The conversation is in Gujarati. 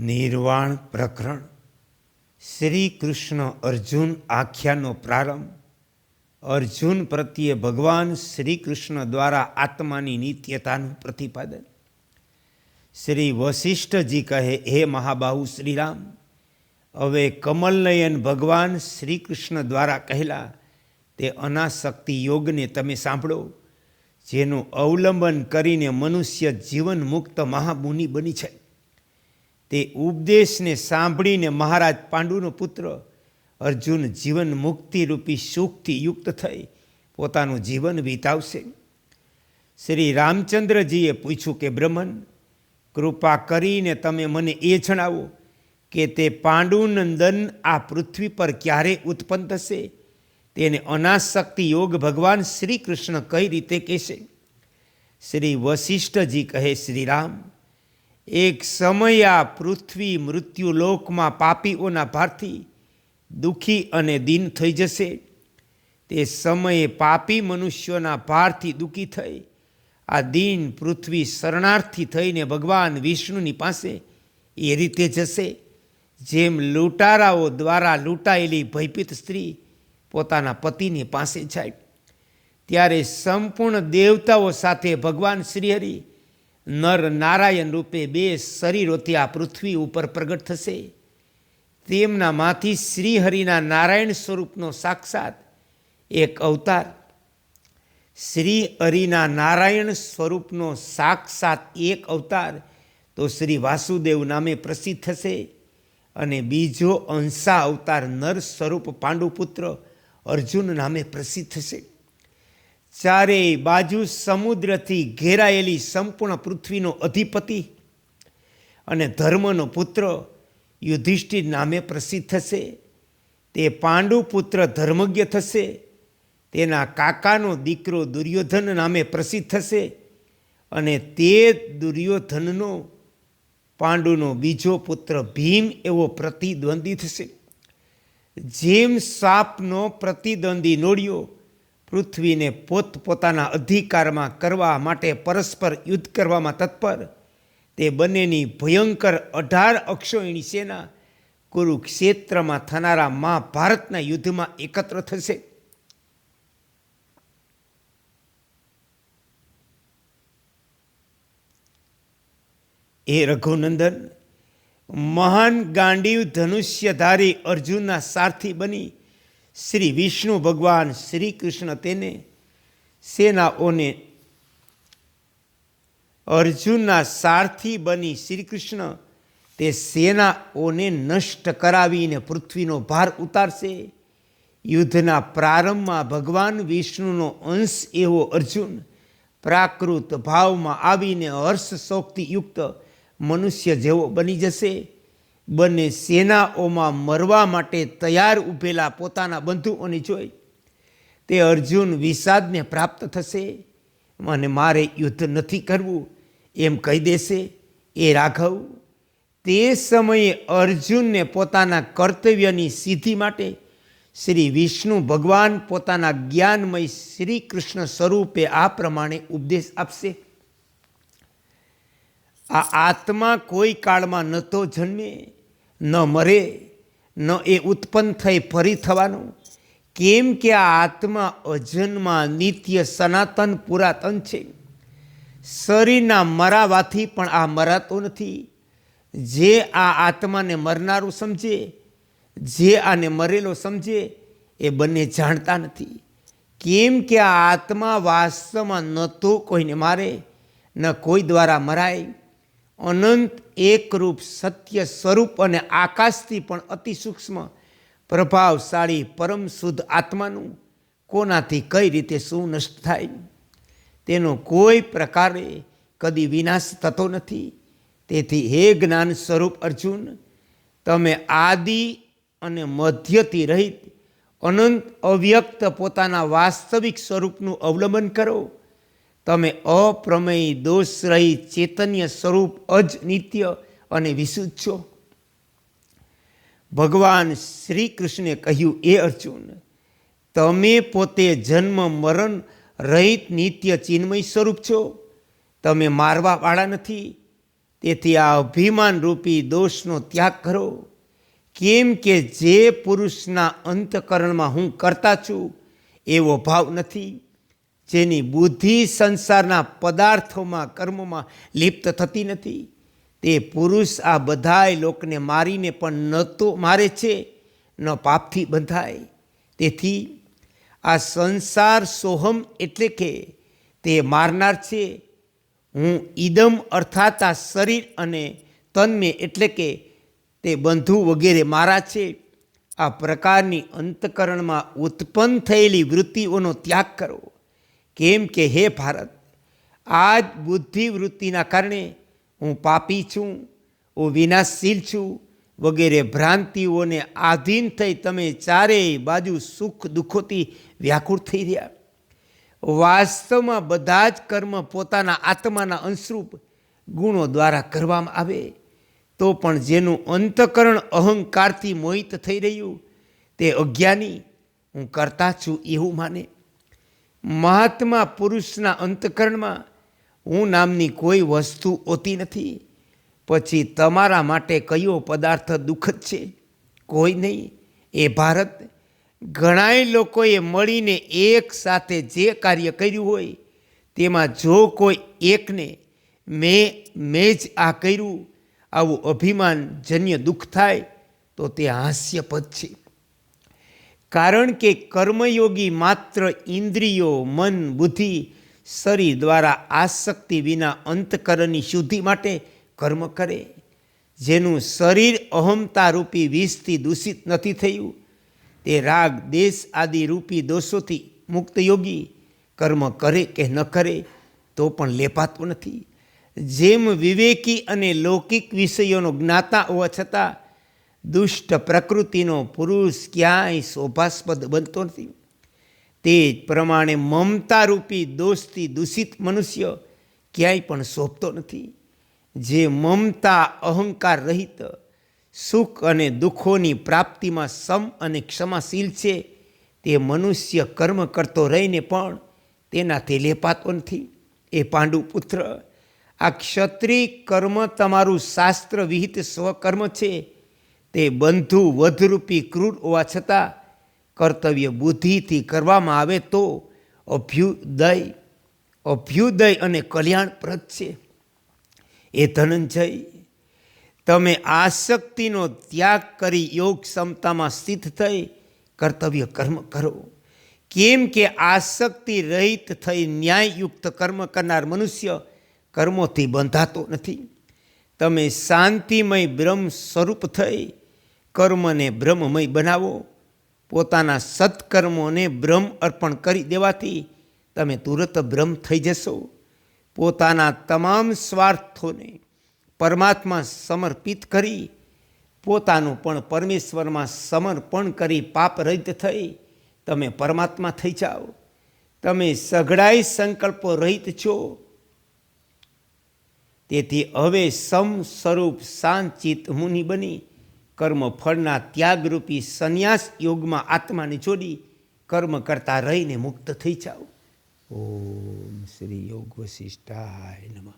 નિર્વાણ પ્રકરણ. શ્રી કૃષ્ણ અર્જુન આખ્યાનો પ્રારંભ. અર્જુન પ્રત્યે ભગવાન શ્રી કૃષ્ણ દ્વારા આત્માની નિત્યતાનું પ્રતિપાદન. શ્રી વશિષ્ઠજી કહે, હે મહાબાહુ શ્રીરામ, હવે કમલનયન ભગવાન શ્રી કૃષ્ણ દ્વારા કહેલા, તે અનાશક્તિ યોગને તમે સાંભળો, જેનું અવલંબન કરીને મનુષ્ય જીવન મુક્ત મહામુનિ બની છે. તે ઉપદેશને સાંભળીને મહારાજ પાંડુનો પુત્ર અર્જુન જીવન મુક્તિરૂપી સુખથી યુક્ત થઈ પોતાનું જીવન વિતાવશે. શ્રી રામચંદ્રજીએ પૂછ્યું કે બ્રહ્મન, કૃપા કરીને તમે મને એ જણાવો કે તે પાંડુનંદન આ પૃથ્વી પર ક્યારે ઉત્પન્ન થશે? તેને અનાશક્તિ યોગ ભગવાન શ્રી કૃષ્ણ કઈ રીતે કહેશે? શ્રી વશિષ્ઠજી કહે શ્રી રામ એક સમય આ પૃથ્વી મૃત્યુલોકમાં પાપીઓના ભારથી દુઃખી અને દીન થઈ જશે. તે સમયે પાપી મનુષ્યોના ભારથી દુઃખી થઈ, આ દિન પૃથ્વી શરણાર્થી થઈને ભગવાન વિષ્ણુની પાસે એ રીતે જશે, જેમ લૂંટારાઓ દ્વારા લૂંટાયેલી ભયભીત સ્ત્રી પોતાના પતિની પાસે જાય. ત્યારે સંપૂર્ણ દેવતાઓ સાથે ભગવાન શ્રીહરિ નર નારાયણ રૂપે બે શરીરોથી આ પૃથ્વી ઉપર પ્રગટ થશે. તેમનામાંથી શ્રીહરિના નારાયણ સ્વરૂપનો સાક્ષાત એક અવતાર. શ્રી હરિના નારાયણ સ્વરૂપનો સાક્ષાત એક અવતાર તો શ્રી વાસુદેવ નામે પ્રસિદ્ધ થશે અને બીજો અંશા અવતાર નર સ્વરૂપ પાંડુપુત્ર અર્જુન નામે પ્રસિદ્ધ થશે. ચારેય બાજુ સમુદ્રથી ઘેરાયેલી સંપૂર્ણ પૃથ્વીનો અધિપતિ અને ધર્મનો પુત્ર યુધિષ્ઠિર નામે પ્રસિદ્ધ થશે. તે પાંડુ પુત્ર ધર્મજ્ઞ થશે. તેના કાકાનો દીકરો દુર્યોધન નામે પ્રસિદ્ધ થશે અને તે દુર્યોધનનો પાંડુનો બીજો પુત્ર ભીમ એવો પ્રતિદ્વંદી થશે. જેમ સાપનો પ્રતિદ્વંદી નોળિયો પૃથ્વીને પોતપોતાના અધિકારમાં કરવા માટે પરસ્પર યુદ્ધ કરવામાં તત્પર. તે બંનેની ભયંકર અઢાર અક્ષોયણી સેના કુરુક્ષેત્રમાં થનારા મહાભારતના યુદ્ધમાં એકત્ર થશે. એ રઘુનંદન, મહાન ગાંડીવ ધનુષ્યધારી અર્જુનના સારથી બની શ્રી વિષ્ણુ ભગવાન શ્રી કૃષ્ણ તેને સેનાઓને અર્જુનના સારથી બની શ્રી કૃષ્ણ તે સેનાઓને નષ્ટ કરાવીને પૃથ્વીનો ભાર ઉતારશે. યુદ્ધના પ્રારંભમાં ભગવાન વિષ્ણુનો અંશ એવો અર્જુન પ્રાકૃત ભાવમાં આવીને હર્ષ શોક્તિયુક્ત મનુષ્ય જેવો બની જશે. બંને સેનાઓમાં મરવા માટે તૈયાર ઊભેલા પોતાના બંધુઓને જોઈ તે અર્જુન વિષાદને પ્રાપ્ત થશે અને મારે યુદ્ધ નથી કરવું, એમ કહી દેશે. એ રાઘવ, તે સમયે અર્જુનને પોતાના કર્તવ્યની સિદ્ધિ માટે શ્રી વિષ્ણુ ભગવાન પોતાના જ્ઞાનમય શ્રી કૃષ્ણ સ્વરૂપે આ પ્રમાણે ઉપદેશ આપશે. આ આત્મા કોઈ કાળમાં નહોતો જન્મે ન મરે, ન એ ઉત્પન્ન થઈ ફરી થવાનું. કેમ કે આ આત્મા અજન્મા નિત્ય સનાતન પુરાતન છે. શરીરના મરાવાથી પણ આ મરાતો નથી. જે આ આત્માને મરનારું સમજે, જે આને મરેલો સમજે, એ બંને જાણતા નથી. કેમ કે આ આત્મા વાસ્તવમાં ન તો કોઈને મારે, ન કોઈ દ્વારા મરાય. અનંત એકરૂપ સત્ય સ્વરૂપ અને આકાશથી પણ અતિ સૂક્ષ્મ, પ્રભાવશાળી, પરમ શુદ્ધ આત્માનું કોનાથી કઈ રીતે શું નષ્ટ થાય? તેનો કોઈ પ્રકારે કદી વિનાશ થતો નથી. તેથી હે જ્ઞાન સ્વરૂપ અર્જુન, તમે આદિ અને મધ્યથી રહિત અનંત અવ્યક્ત પોતાના વાસ્તવિક સ્વરૂપનું અવલંબન કરો. તમે અપ્રમેય દોષ રહિત ચૈતન્ય સ્વરૂપ, અજ નિત્ય અને વિશુદ્ધ છો. ભગવાન શ્રી કૃષ્ણે કહ્યું, એ અર્જુન, તમે પોતે જન્મ, મરણ રહિત નિત્ય ચિન્મય સ્વરૂપ છો. તમે મારવાવાળા નથી. તેથી આ અભિમાન રૂપી દોષનો ત્યાગ કરો. કેમ કે જે પુરુષના અંતકરણમાં હું કરતા છું, એવો ભાવ નથી. જેની બુદ્ધિ સંસારના પદાર્થોમાં, કર્મોમાં લિપ્ત થતી નથી. તે પુરુષ આ બધાય લોકને મારીને પણ ન તો મારે છે, ન પાપથી બંધાય. તેથી આ સંસાર સોહમ એટલે કે તે મારનાર છે. હું ઈદમ અર્થાત આ શરીર અને તન્મે એટલે કે તે બંધુ વગેરે મારા છે. આ પ્રકારની અંતકરણમાં ઉત્પન્ન થયેલી વૃત્તિઓનો ત્યાગ કરો. કેમ કે હે ભારત આ જ બુદ્ધિવૃત્તિના કારણે હું પાપી છું, હું વિનાશશીલ છું, વગેરે ભ્રાંતિઓને આધીન થઈ તમે ચારેય બાજુ સુખ દુઃખોથી વ્યાકુળ થઈ રહ્યા. વાસ્તવમાં બધા જ કર્મ પોતાના આત્માના અંશરૂપ ગુણો દ્વારા કરવામાં આવે. તો પણ જેનું અંતકરણ અહંકારથી મોહિત થઈ રહ્યું, તે અજ્ઞાની હું કરતા છું એવું માને. મહાત્મા પુરુષના અંતકરણમાં હું નામની કોઈ વસ્તુ હોતી નથી. પછી તમારા માટે કયો પદાર્થ દુઃખદ છે? કોઈ નહીં. એ ભારત. ઘણાય લોકોએ મળીને એક સાથે જે કાર્ય કર્યું હોય, તેમાં જો કોઈ એકને, મેં મેં જ આ કર્યું. આવું અભિમાનજન્ય દુઃખ થાય, તો તે હાસ્યપદ છે. કારણ કે કર્મયોગી માત્ર ઇન્દ્રિયો, મન, બુદ્ધિ, શરીર દ્વારા આસક્તિ વિના અંતકરણની શુદ્ધિ માટે કર્મ કરે. જેનું શરીર અહમતા રૂપી વિષથી દૂષિત નથી થયું. તે રાગ, દેશ આદિ રૂપી દોષોથી મુક્ત યોગી કર્મ કરે કે ન કરે તો પણ લેપાતો નથી. જેમ વિવેકી અને લૌકિક વિષયોનો જ્ઞાતા હોવા છતાં દુષ્ટ પ્રકૃતિનો પુરુષ ક્યાંય શોભાસ્પદ બનતો નથી. તે જ પ્રમાણે મમતા રૂપી દોષથી દૂષિત મનુષ્ય ક્યાંય પણ શોભતો નથી. જે મમતા, અહંકાર રહિત, સુખ અને દુઃખોની પ્રાપ્તિમાં સમ અને ક્ષમાશીલ છે, તે મનુષ્ય કર્મ કરતો રહીને પણ તેનાથી લેપાતો નથી. એ પાંડુ પુત્ર, આ ક્ષત્રિય કર્મ તમારું શાસ્ત્ર વિહિત સ્વકર્મ છે. તે બંધુ વધરૂપી ક્રૂર હોવા છતાં કર્તવ્ય બુદ્ધિથી કરવામાં આવે તો અભ્યુદય અભ્યુદય અને કલ્યાણપ્રદ છે. એ ધનંજય, તમે આસક્તિનો ત્યાગ કરી યોગ ક્ષમતામાં સ્થિત થઈ કર્તવ્ય કર્મ કરો. કેમ કે આસક્તિ રહિત થઈ ન્યાયયુક્ત કર્મ કરનાર મનુષ્ય કર્મોથી બંધાતો નથી. તમે શાંતિમય બ્રહ્મ સ્વરૂપ થઈ કર્મને બ્રહ્મમય બનાવો. પોતાના સત્કર્મોને બ્રહ્મ અર્પણ કરી દેવાથી તમે તુરત બ્રહ્મ થઈ જશો. પોતાના તમામ સ્વાર્થોને પરમાત્મા સમર્પિત કરી, પોતાનું પણ પરમેશ્વરમાં સમર્પણ કરી પાપ રહિત થઈ તમે પરમાત્મા થઈ જાઓ. તમે સઘળાઈ સંકલ્પો રહિત છો. તેથી હવે સમ સ્વરૂપ સાંચિત મુનિ બની, કર્મ ફળના ત્યાગરૂપી સંન્યાસ યોગમાં આત્માને છોડી કર્મ કરતા રહીને મુક્ત થઈ જાઓ. ઓમ શ્રી યોગ વશિષ્ઠાય નમઃ.